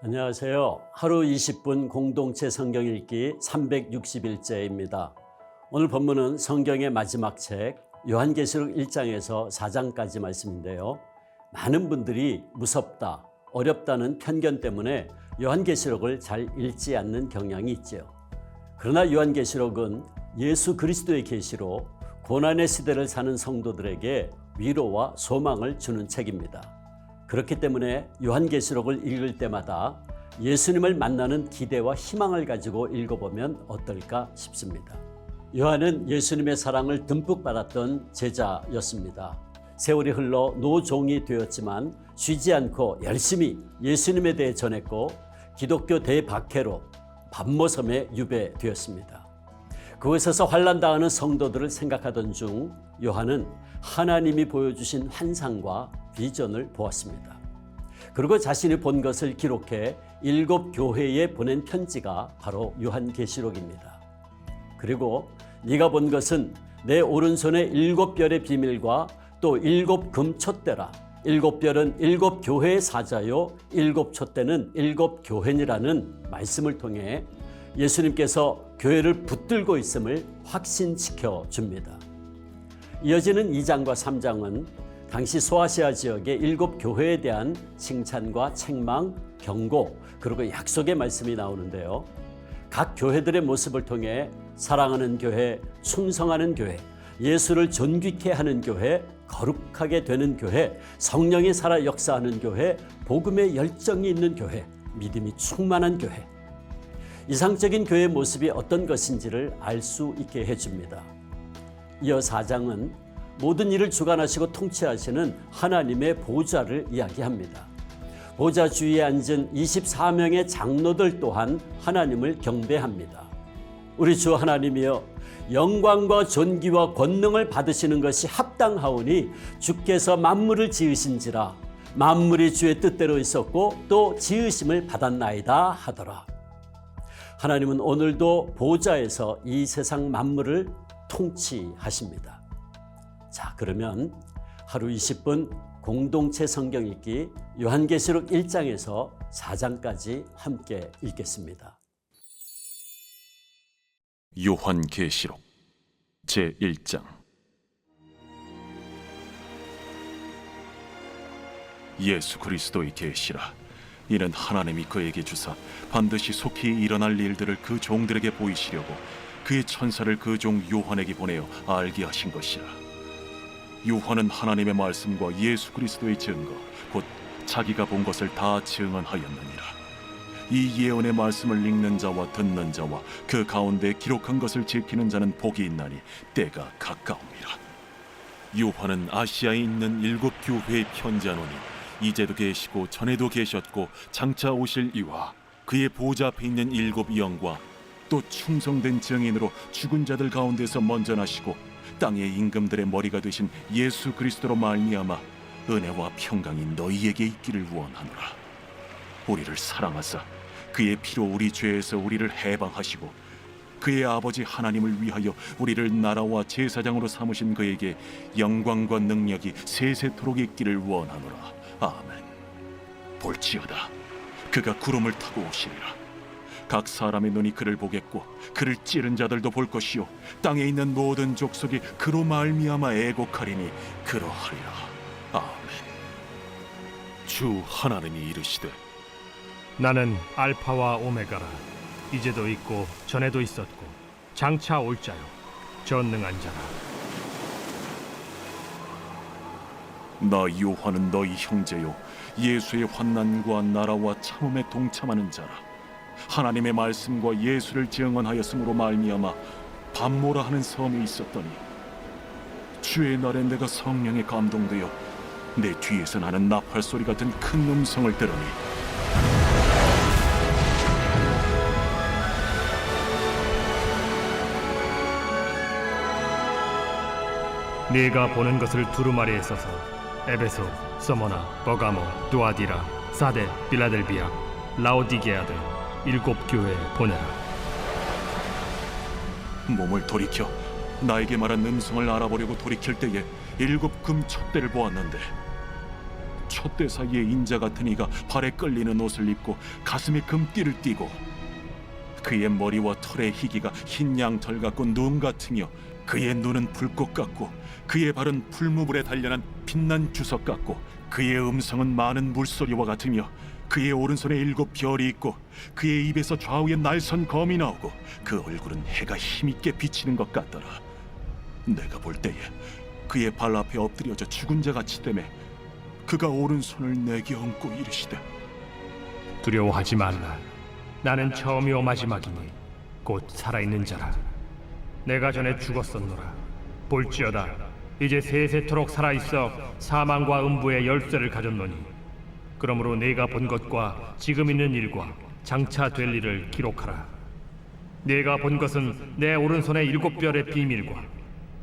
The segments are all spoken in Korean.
안녕하세요. 하루 20분 공동체 성경 읽기 361제입니다. 오늘 본문은 성경의 마지막 책 요한계시록 1장에서 4장까지 말씀인데요. 많은 분들이 무섭다, 어렵다는 편견 때문에 요한계시록을 잘 읽지 않는 경향이 있지요. 그러나 요한계시록은 예수 그리스도의 계시로 고난의 시대를 사는 성도들에게 위로와 소망을 주는 책입니다. 그렇기 때문에 요한계시록을 읽을 때마다 예수님을 만나는 기대와 희망을 가지고 읽어보면 어떨까 싶습니다. 요한은 예수님의 사랑을 듬뿍 받았던 제자였습니다. 세월이 흘러 노종이 되었지만 쉬지 않고 열심히 예수님에 대해 전했고 기독교 대박해로 밤모섬에 유배되었습니다. 그곳에서 환란당하는 성도들을 생각하던 중 요한은 하나님이 보여주신 환상과 비전을 보았습니다. 그리고 자신이 본 것을 기록해 일곱 교회에 보낸 편지가 바로 요한계시록입니다. 그리고 네가 본 것은 내 오른손에 일곱 별의 비밀과 또 일곱 금촛대라. 일곱 별은 일곱 교회의 사자요, 일곱 촛대는 일곱 교회니라는 말씀을 통해 예수님께서 교회를 붙들고 있음을 확신시켜 줍니다. 이어지는 2장과 3장은 당시 소아시아 지역의 일곱 교회에 대한 칭찬과 책망, 경고, 그리고 약속의 말씀이 나오는데요. 각 교회들의 모습을 통해 사랑하는 교회, 충성하는 교회, 예수를 존귀케 하는 교회, 거룩하게 되는 교회, 성령이 살아 역사하는 교회, 복음의 열정이 있는 교회, 믿음이 충만한 교회. 이상적인 교회의 모습이 어떤 것인지를 알 수 있게 해줍니다. 이어 4장은 모든 일을 주관하시고 통치하시는 하나님의 보좌를 이야기합니다. 보좌 주위에 앉은 24명의 장로들 또한 하나님을 경배합니다. 우리 주 하나님이여 영광과 존귀와 권능을 받으시는 것이 합당하오니 주께서 만물을 지으신지라 만물이 주의 뜻대로 있었고 또 지으심을 받았나이다 하더라. 하나님은 오늘도 보좌에서 이 세상 만물을 통치하십니다. 자, 그러면 하루 20분 공동체 성경 읽기 요한계시록 1장에서 4장까지 함께 읽겠습니다. 요한계시록 제1장 예수 그리스도의 계시라 이는 하나님이 그에게 주사 반드시 속히 일어날 일들을 그 종들에게 보이시려고 그의 천사를 그 종 요한에게 보내어 알게 하신 것이라 요한은 하나님의 말씀과 예수 그리스도의 증거 곧 자기가 본 것을 다 증언하였느니라 이 예언의 말씀을 읽는 자와 듣는 자와 그 가운데 기록한 것을 지키는 자는 복이 있나니 때가 가까움이라. 요한은 아시아에 있는 일곱 교회에 편지하노니 이제도 계시고 전에도 계셨고 장차 오실 이와 그의 보좌 앞에 있는 일곱 영과 또 충성된 증인으로 죽은 자들 가운데서 먼저 나시고 땅의 임금들의 머리가 되신 예수 그리스도로 말미암아 은혜와 평강이 너희에게 있기를 원하노라. 우리를 사랑하사 그의 피로 우리 죄에서 우리를 해방하시고 그의 아버지 하나님을 위하여 우리를 나라와 제사장으로 삼으신 그에게 영광과 능력이 세세토록 있기를 원하노라. 아멘. 볼지어다. 그가 구름을 타고 오시리라 각 사람의 눈이 그를 보겠고 그를 찌른 자들도 볼 것이요. 땅에 있는 모든 족속이 그로 말미암아 애곡하리니 그러하리라. 아멘. 주 하나님이 이르시되 나는 알파와 오메가라. 이제도 있고 전에도 있었고 장차 올 자요. 전능한 자라. 나 요한은 너희 형제요. 예수의 환난과 나라와 참음에 동참하는 자라 하나님의 말씀과 예수를 증언하였으므로 말미암아 밤모라 하는 섬에 있었더니 주의 날에 내가 성령에 감동되어 내 뒤에서 나는 나팔 소리 같은 큰 음성을 들으니 네가 보는 것을 두루마리에 써서 에베소, 서머나, 버가모, 두아디라, 사데, 빌라델비아, 라오디게아들 일곱 교회에 보내라. 몸을 돌이켜 나에게 말한 음성을 알아보려고 돌이킬 때에 일곱 금 촛대를 보았는데 촛대 사이에 인자 같은 이가 발에 끌리는 옷을 입고 가슴에 금띠를 띠고 그의 머리와 털의 희기가 흰 양털 같고 눈 같으며 그의 눈은 불꽃 같고 그의 발은 풀무불에 단련한 빛난 주석 같고 그의 음성은 많은 물소리와 같으며 그의 오른손에 일곱 별이 있고 그의 입에서 좌우에 날선 검이 나오고 그 얼굴은 해가 힘있게 비치는 것 같더라 내가 볼 때에 그의 발 앞에 엎드려져 죽은 자 같이 되매 그가 오른손을 내게 얹고 이르시되 두려워하지 말라. 나는 처음이요 마지막이니 곧 살아있는 자라. 내가 전에 죽었었노라. 볼지어다. 이제 세세토록 살아있어 사망과 음부의 열쇠를 가졌노니 그러므로 내가 본 것과 지금 있는 일과 장차 될 일을 기록하라. 내가 본 것은 내 오른손의 일곱 별의 비밀과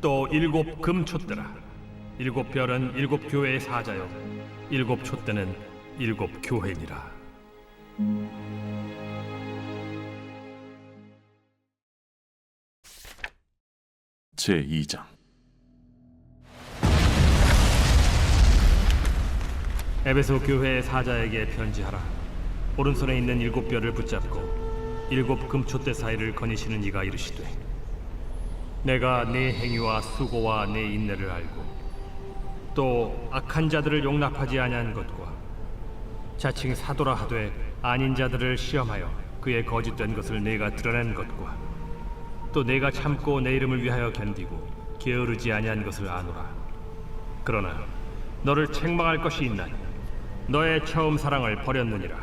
또 일곱 금 촛대라. 일곱 별은 일곱 교회의 사자요. 일곱 촛대는 일곱 교회니라. 제 2장 에베소 교회의 사자에게 편지하라. 오른손에 있는 일곱 별을 붙잡고 일곱 금촛대 사이를 거니시는 이가 이르시되 내가 네 행위와 수고와 네 인내를 알고 또 악한 자들을 용납하지 아니한 것과 자칭 사도라 하되 아닌 자들을 시험하여 그의 거짓된 것을 내가 드러낸 것과 또 내가 참고 내 이름을 위하여 견디고 게으르지 아니한 것을 아노라. 그러나 너를 책망할 것이 있나니 너의 처음 사랑을 버렸느니라.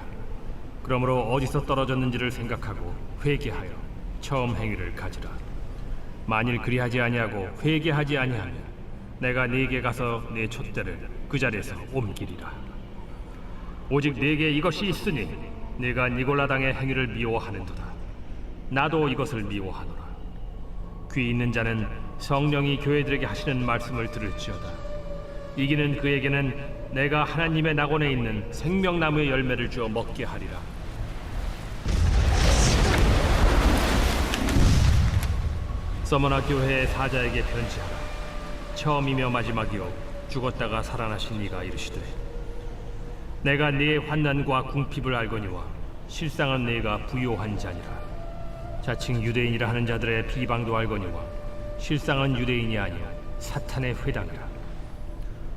그러므로 어디서 떨어졌는지를 생각하고 회개하여 처음 행위를 가지라. 만일 그리하지 아니하고 회개하지 아니하면 내가 네게 가서 네 촛대를 그 자리에서 옮기리라. 오직 네게 이것이 있으니 네가 니골라 당의 행위를 미워하는도다. 나도 이것을 미워하노라. 귀 있는 자는 성령이 교회들에게 하시는 말씀을 들을지어다. 이기는 그에게는 내가 하나님의 낙원에 있는 생명나무의 열매를 주어 먹게 하리라. 서머나 교회의 사자에게 편지하라. 처음이며 마지막이요 죽었다가 살아나신 이가 이르시되 내가 네 환난과 궁핍을 알거니와 실상은 네가 부요한 자니라. 자칭 유대인이라 하는 자들의 비방도 알거니와 실상은 유대인이 아니야 사탄의 회당이라.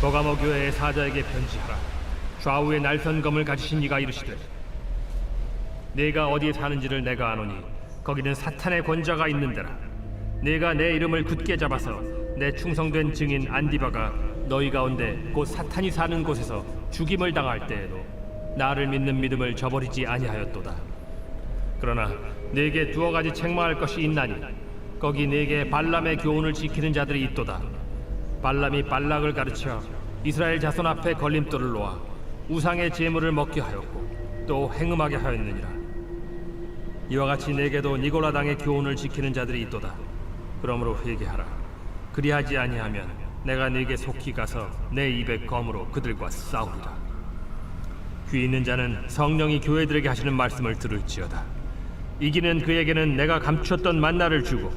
버가모 교회의 사자에게 편지하라. 좌우에 날선 검을 가지신 이가 이르시되 내가 어디에 사는지를 내가 아노니 거기는 사탄의 권자가 있는 데라. 내가 내 이름을 굳게 잡아서 내 충성된 증인 안디바가 너희 가운데 곧 사탄이 사는 곳에서 죽임을 당할 때에도 나를 믿는 믿음을 저버리지 아니하였도다. 그러나 내게 두어 가지 책망할 것이 있나니 거기 내게 발람의 교훈을 지키는 자들이 있도다. 발람이 발락을 가르쳐 이스라엘 자손 앞에 걸림돌을 놓아 우상의 제물을 먹게 하였고 또 행음하게 하였느니라. 이와 같이 내게도 니골라 당의 교훈을 지키는 자들이 있도다. 그러므로 회개하라. 그리하지 아니하면 내가 네게 속히 가서 내 입의 검으로 그들과 싸우리라. 귀 있는 자는 성령이 교회들에게 하시는 말씀을 들을지어다. 이기는 그에게는 내가 감추었던 만나를 주고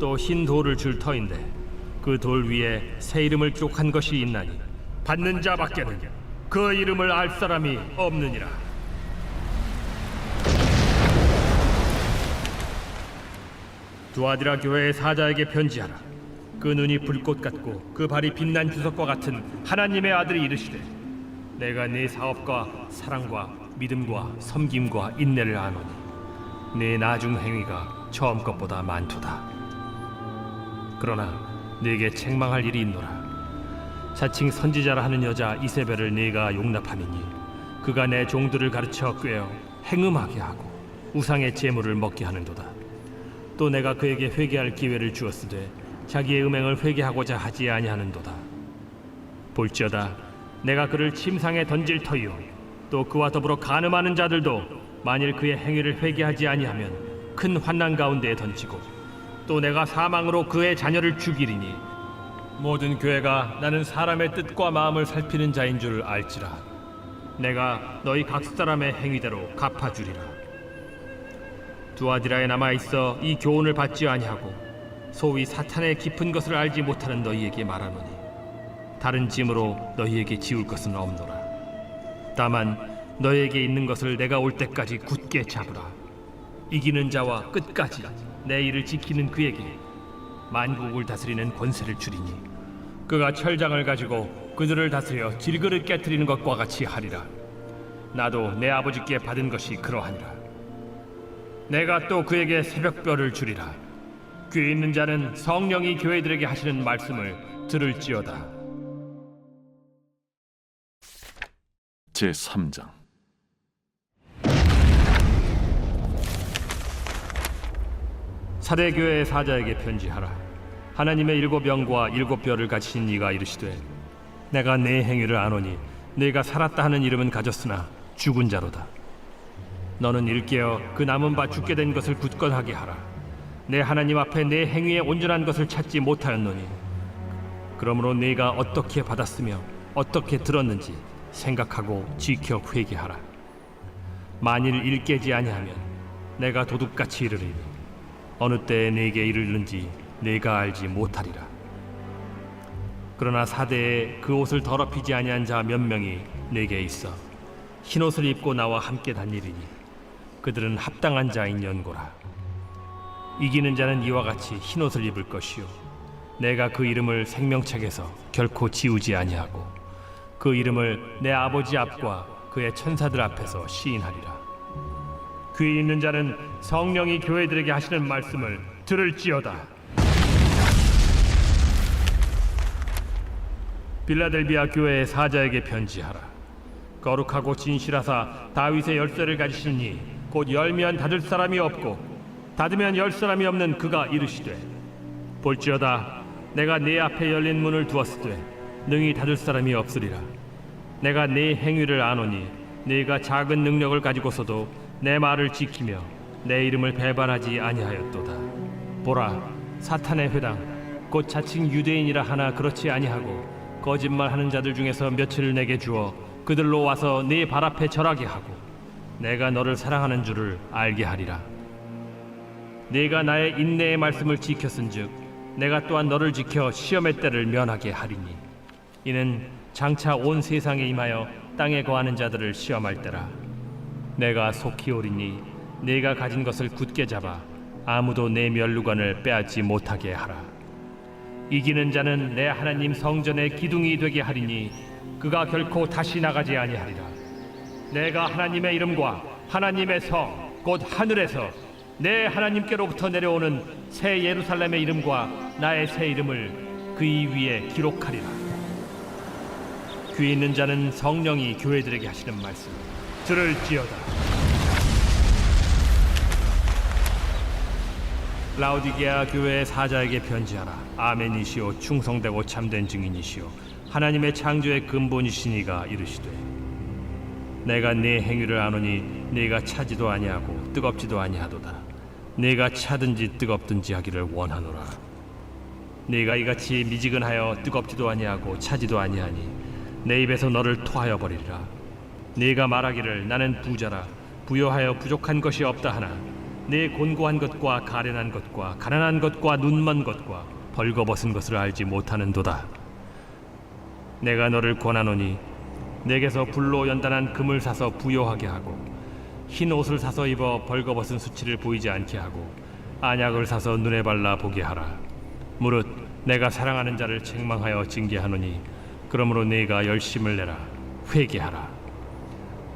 또 흰 돌을 줄 터인데 그 돌 위에 새 이름을 기록한 것이 있나니 받는 자밖에는 그 이름을 알 사람이 없느니라. 두아디라 교회의 사자에게 편지하라. 그 눈이 불꽃 같고 그 발이 빛난 주석과 같은 하나님의 아들이 이르시되 내가 네 사업과 사랑과 믿음과 섬김과 인내를 아노니 네 나중 행위가 처음 것보다 많도다. 그러나 네게 책망할 일이 있노라. 자칭 선지자라 하는 여자 이세벨을 네가 용납하느니 그가 내 종들을 가르쳐 꿰어 행음하게 하고 우상의 제물을 먹게 하는도다. 또 내가 그에게 회개할 기회를 주었으되 자기의 음행을 회개하고자 하지 아니하는도다. 볼지어다 내가 그를 침상에 던질 터이요 또 그와 더불어 간음하는 자들도 만일 그의 행위를 회개하지 아니하면 큰 환난 가운데에 던지고 또 내가 사망으로 그의 자녀를 죽이리니 모든 교회가 나는 사람의 뜻과 마음을 살피는 자인 줄 알지라. 내가 너희 각 사람의 행위대로 갚아주리라. 두아디라에 남아 있어 이 교훈을 받지 아니하고 소위 사탄의 깊은 것을 알지 못하는 너희에게 말하노니 다른 짐으로 너희에게 지울 것은 없노라. 다만 너희에게 있는 것을 내가 올 때까지 굳게 잡으라. 이기는 자와 끝까지 내 일을 지키는 그에게 만국을 다스리는 권세를 주리니 그가 철장을 가지고 그들을 다스려 질그릇 깨뜨리는 것과 같이 하리라. 나도 내 아버지께 받은 것이 그러하니라. 내가 또 그에게 새벽별을 주리라. 귀 있는 자는 성령이 교회들에게 하시는 말씀을 들을지어다. 제 3장 사대 교회의 사자에게 편지하라. 하나님의 일곱 영과 일곱 별을 가지신 네가 이르시되 내가 내 행위를 아노니 네가 살았다 하는 이름은 가졌으나 죽은 자로다. 너는 일깨어 그 남은 바 죽게 된 것을 굳건하게 하라. 내 하나님 앞에 내 행위의 온전한 것을 찾지 못하였노니 그러므로 네가 어떻게 받았으며 어떻게 들었는지 생각하고 지켜 회개하라. 만일 일깨지 아니하면 내가 도둑같이 이르리니 어느 때에 네게 이르는지 네가 알지 못하리라. 그러나 사대에 그 옷을 더럽히지 아니한 자 몇 명이 네게 있어 흰 옷을 입고 나와 함께 다니리니 그들은 합당한 자인 연고라. 이기는 자는 이와 같이 흰 옷을 입을 것이요 내가 그 이름을 생명책에서 결코 지우지 아니하고 그 이름을 내 아버지 앞과 그의 천사들 앞에서 시인하리라. 귀 있는 자는 성령이 교회들에게 하시는 말씀을 들을지어다. 빌라델비아 교회의 사자에게 편지하라. 거룩하고 진실하사 다윗의 열쇠를 가지시니 곧 열면 닫을 사람이 없고 닫으면 열 사람이 없는 그가 이르시되 볼지어다 내가 네 앞에 열린 문을 두었으되 능히 닫을 사람이 없으리라. 내가 네 행위를 아노니 네가 작은 능력을 가지고서도 내 말을 지키며 내 이름을 배반하지 아니하였도다. 보라, 사탄의 회당 곧 자칭 유대인이라 하나 그렇지 아니하고 거짓말하는 자들 중에서 며칠을 내게 주어 그들로 와서 네 발 앞에 절하게 하고 내가 너를 사랑하는 줄을 알게 하리라. 네가 나의 인내의 말씀을 지켰은즉 내가 또한 너를 지켜 시험의 때를 면하게 하리니 이는 장차 온 세상에 임하여 땅에 거하는 자들을 시험할 때라. 내가 속히 오리니 네가 가진 것을 굳게 잡아 아무도 내 멸루관을 빼앗지 못하게 하라. 이기는 자는 내 하나님 성전의 기둥이 되게 하리니 그가 결코 다시 나가지 아니하리라. 내가 하나님의 이름과 하나님의 성 곧 하늘에서 내 하나님께로부터 내려오는 새 예루살렘의 이름과 나의 새 이름을 그이 위에 기록하리라. 귀 있는 자는 성령이 교회들에게 하시는 말씀 들을지어다. 라우디게아 교회의 사자에게 편지하라. 아멘이시오 충성되고 참된 증인이시오. 하나님의 창조의 근본이시니가 이르시되 내가 네 행위를 아노니 네가 차지도 아니하고 뜨겁지도 아니하도다. 네가 차든지 뜨겁든지 하기를 원하노라. 네가 이같이 미지근하여 뜨겁지도 아니하고 차지도 아니하니 내 입에서 너를 토하여 버리리라. 네가 말하기를 나는 부자라 부여하여 부족한 것이 없다 하나 내 곤고한 것과 가련한 것과 가난한 것과 눈먼 것과 벌거벗은 것을 알지 못하는도다. 내가 너를 권하노니 내게서 불로 연단한 금을 사서 부여하게 하고 흰 옷을 사서 입어 벌거벗은 수치를 보이지 않게 하고 안약을 사서 눈에 발라 보게 하라. 무릇 내가 사랑하는 자를 책망하여 징계하노니 그러므로 네가 열심을 내라 회개하라.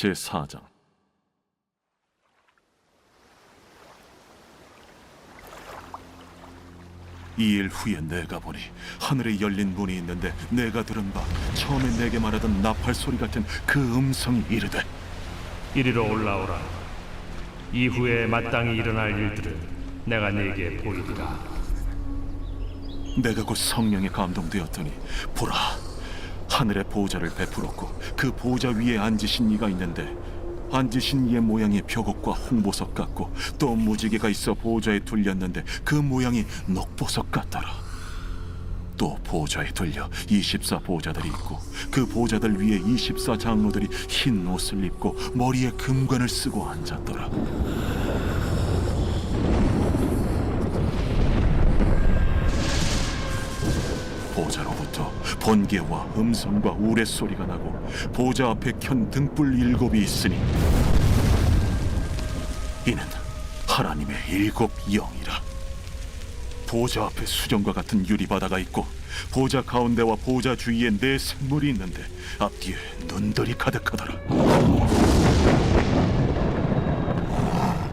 제 4장 이 일 후에 내가 보니 하늘에 열린 문이 있는데 내가 들은 바 처음에 내게 말하던 나팔 소리 같은 그 음성이 이르되 이리로 올라오라. 이후에 마땅히 일어날 일들을 내가 네게 보이리라. 내가 곧 성령에 감동되었더니 보라 하늘의 보좌를 베풀었고 그 보좌 위에 앉으신 이가 있는데 앉으신 이의 모양이 벽옥과 홍보석 같고 또 무지개가 있어 보좌에 둘렸는데 그 모양이 녹보석 같더라. 또 보좌에 둘려 24 보좌들이 있고 그 보좌들 위에 24 장로들이 흰 옷을 입고 머리에 금관을 쓰고 앉았더라 보좌로부터 번개와 음성과 우레소리가 나고 보좌 앞에 켠 등불 일곱이 있으니 이는 하나님의 일곱 영이라. 보좌 앞에 수정과 같은 유리바다가 있고 보좌 가운데와 보좌 주위에 네 생물이 있는데 앞뒤에 눈들이 가득하더라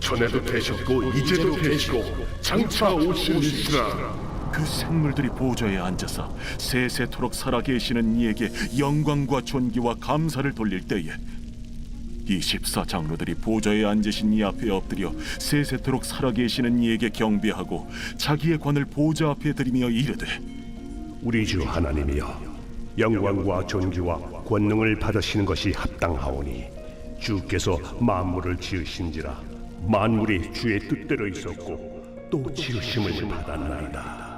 전에도 되셨고 이제도 되시고 장차 오시리시라. 그 생물들이 보좌에 앉아서 세세토록 살아계시는 이에게 영광과 존귀와 감사를 돌릴 때에 24 장로들이 보좌에 앉으신 이 앞에 엎드려 세세토록 살아계시는 이에게 경배하고 자기의 관을 보좌 앞에 들이며 이르되 우리 주 하나님이여 영광과 존귀와 권능을 받으시는 것이 합당하오니 주께서 만물을 지으신지라 만물이 주의 뜻대로 있었고 또 지으심을 받았나이다.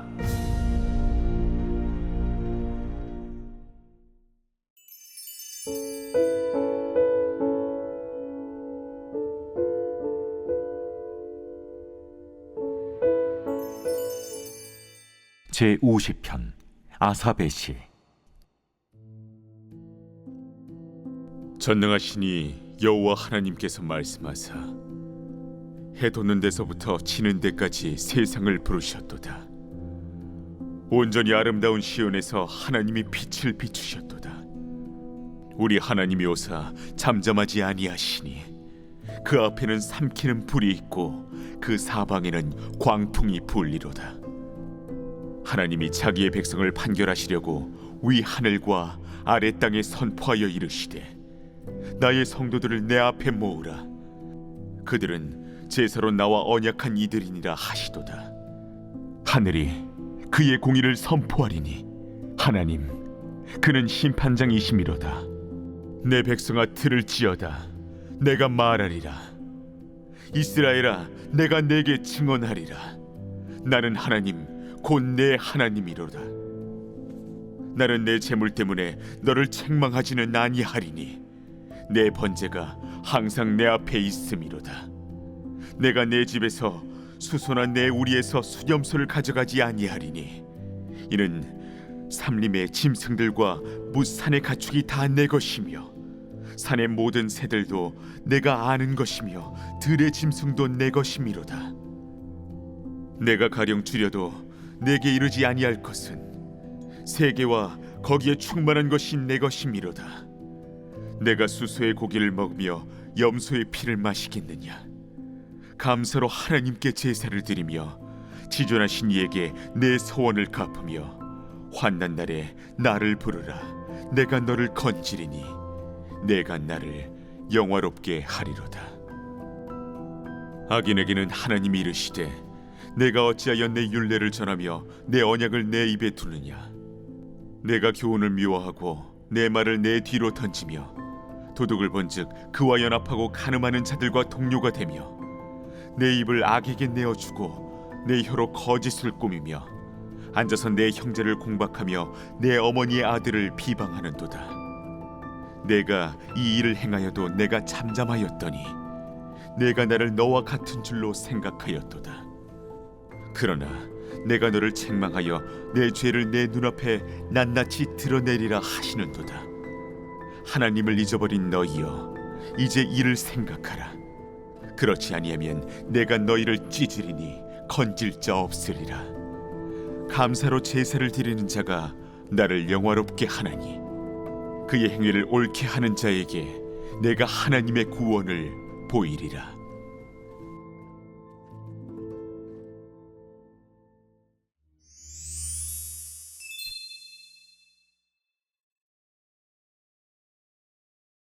제 50편 아사베 시. 전능하시니 여호와 하나님께서 말씀하사 해 돋는 데서부터 지는 데까지 세상을 부르셨도다. 온전히 아름다운 시온에서 하나님이 빛을 비추셨도다. 우리 하나님이 오사 잠잠하지 아니하시니 그 앞에는 삼키는 불이 있고 그 사방에는 광풍이 불리로다. 하나님이 자기의 백성을 판결하시려고 위 하늘과 아래 땅에 선포하여 이르시되 나의 성도들을 내 앞에 모으라. 그들은 제사로 나와 언약한 이들이니라 하시도다. 하늘이 그의 공의를 선포하리니 하나님 그는 심판장이시미로다. 내 백성아 들을지어다. 내가 말하리라. 이스라엘아 내가 내게 증언하리라. 나는 하나님 곧 내 하나님이로다. 나는 내 재물 때문에 너를 책망하지는 아니하리니 내 번제가 항상 내 앞에 있음이로다 내가 내 집에서 수소나 내 우리에서 수염소를 가져가지 아니하리니 이는 삼림의 짐승들과 무산의 가축이 다 내 것이며 산의 모든 새들도 내가 아는 것이며 들의 짐승도 내 것이미로다. 내가 가령 줄여도 내게 이르지 아니할 것은 세계와 거기에 충만한 것이 내 것이미로다. 내가 수소의 고기를 먹으며 염소의 피를 마시겠느냐 감사로 하나님께 제사를 드리며 지존하신 이에게 내 소원을 갚으며 환난 날에 나를 부르라. 내가 너를 건지리니 내가 나를 영화롭게 하리로다. 악인에게는 하나님이 이르시되 내가 어찌하여 내 율례를 전하며 내 언약을 내 입에 두느냐? 내가 교훈을 미워하고 내 말을 내 뒤로 던지며 도둑을 본즉 그와 연합하고 가늠하는 자들과 동료가 되며 내 입을 악에게 내어 주고 내 혀로 거짓을 꾸미며 앉아서 내 형제를 공박하며 내 어머니의 아들을 비방하는도다 내가 이 일을 행하여도 내가 잠잠하였더니 내가 나를 너와 같은 줄로 생각하였도다. 그러나 내가 너를 책망하여 내 죄를 내 눈앞에 낱낱이 드러내리라 하시는도다. 하나님을 잊어버린 너희여, 이제 이를 생각하라. 그렇지 아니하면 내가 너희를 찢으리니 건질 자 없으리라. 감사로 제사를 드리는 자가 나를 영화롭게 하나니 그의 행위를 옳게 하는 자에게 내가 하나님의 구원을 보이리라.